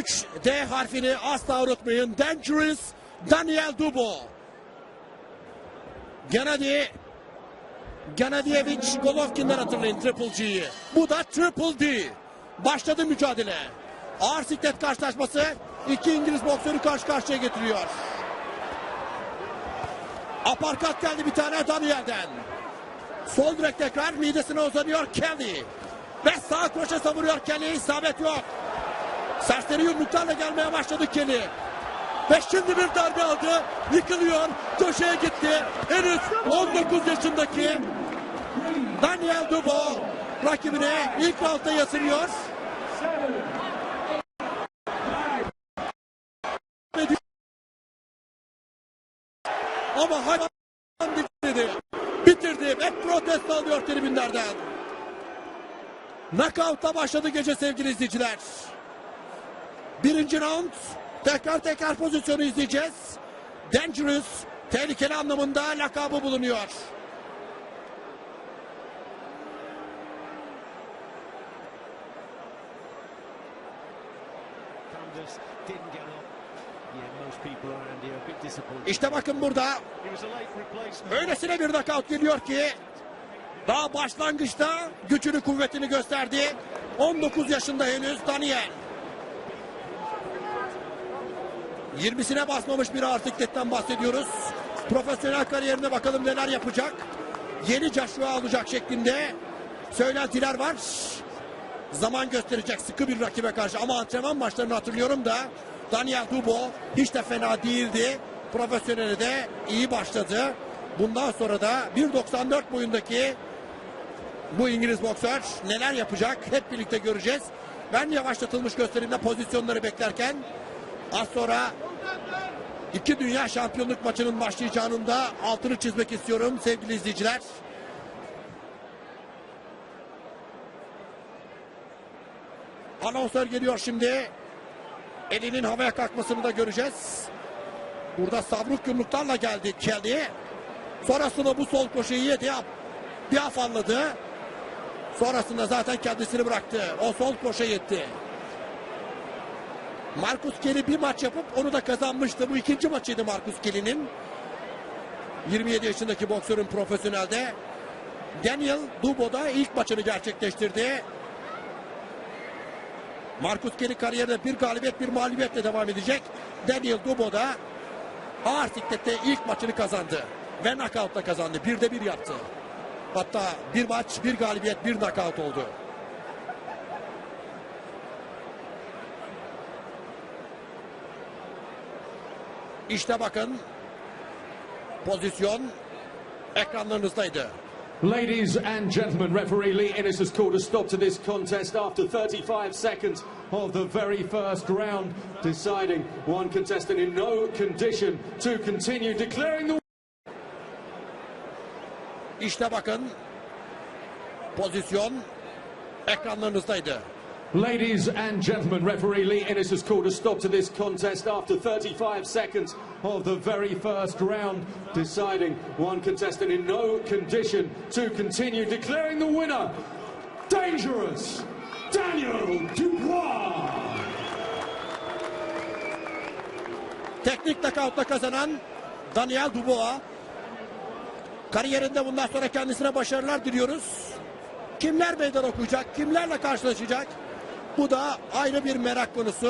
3 D harfini asla unutmayın. Dangerous Daniel Dubo. Gennady Gennadievich Golovkin'den hatırlayın Triple G'yi. Bu da Triple D. Başladı mücadele. Ağır siklet karşılaşması iki İngiliz boksörü karşı karşıya getiriyor. Aparkat geldi bir tane Daniel'den. Sol direk tekrar midesine uzanıyor Kelly. Ve sağ kroşe savuruyor Kelly. İsabet yok. Serseri yumruklarla gelmeye başladı Kelly. Ve şimdi bir darbe aldı. Yıkılıyor. Köşeye gitti. Henüz 19 yaşındaki Daniel Dubo rakibine ilk roundda yatırıyor. Ama hayvan bitirdi. Bitirdi ve protesto alıyor tribünlerden. Knockout'ta başladı gece sevgili izleyiciler. Birinci round tekrar tekrar pozisyonu izleyeceğiz. Dangerous, tehlikeli anlamında lakabı bulunuyor. İşte bakın burada öylesine bir knockout geliyor ki daha başlangıçta gücünü kuvvetini gösterdi. 19 yaşında henüz Daniel. 20'sine basmamış bir ağır sikletten bahsediyoruz. Profesyonel kariyerine bakalım neler yapacak. Yeni Joshua alacak şeklinde söylentiler var. Zaman gösterecek sıkı bir rakibe karşı ama antrenman maçlarını hatırlıyorum da Daniel Dubo hiç de fena değildi. Profesyonele de iyi başladı. Bundan sonra da 1.94 boyundaki bu İngiliz boksör neler yapacak hep birlikte göreceğiz. Ben yavaşlatılmış gösterimde pozisyonları beklerken az sonra iki dünya şampiyonluk maçının başlayacağının da altını çizmek istiyorum sevgili izleyiciler. Anonsör geliyor şimdi. Elinin havaya kalkmasını da göreceğiz. Burada savruk yumruklarla geldi Kelly. Sonrasında bu sol koşuyu yedi. Bir afalladı. Sonrasında zaten kendisini bıraktı. O sol koşa yetti. Marcus Kelly bir maç yapıp onu da kazanmıştı. Bu ikinci maçıydı Marcus Kelly'nin. 27 yaşındaki boksörün profesyonelde. Daniel Dubo da ilk maçını gerçekleştirdi. Marcus Kelly kariyerine bir galibiyet bir mağlubiyetle devam edecek. Daniel Dubo da ağır siklette ilk maçını kazandı. Ve knockoutla kazandı. Bir de bir yaptı. Hatta bir maç, bir galibiyet, bir knockout oldu. İşte bakın pozisyon ekranlarınızdaydı. Ladies and gentlemen, referee Lee Innes has called a stop to this contest after 35 seconds of the very first round, deciding one contestant in no condition to continue, declaring the İşte bakın pozisyon ekranlarınızdaydı. Ladies and gentlemen, referee Lee Innes has called a stop to this contest after 35 seconds of the very first round, deciding one contestant in no condition to continue, declaring the winner, Dangerous Daniel Dubois. Teknik knockoutla kazanan Daniel Dubois. Kariyerinde bundan sonra kendisine başarılar diliyoruz. Kimler meydan okuyacak, kimlerle karşılaşacak? Bu da ayrı bir merak konusu.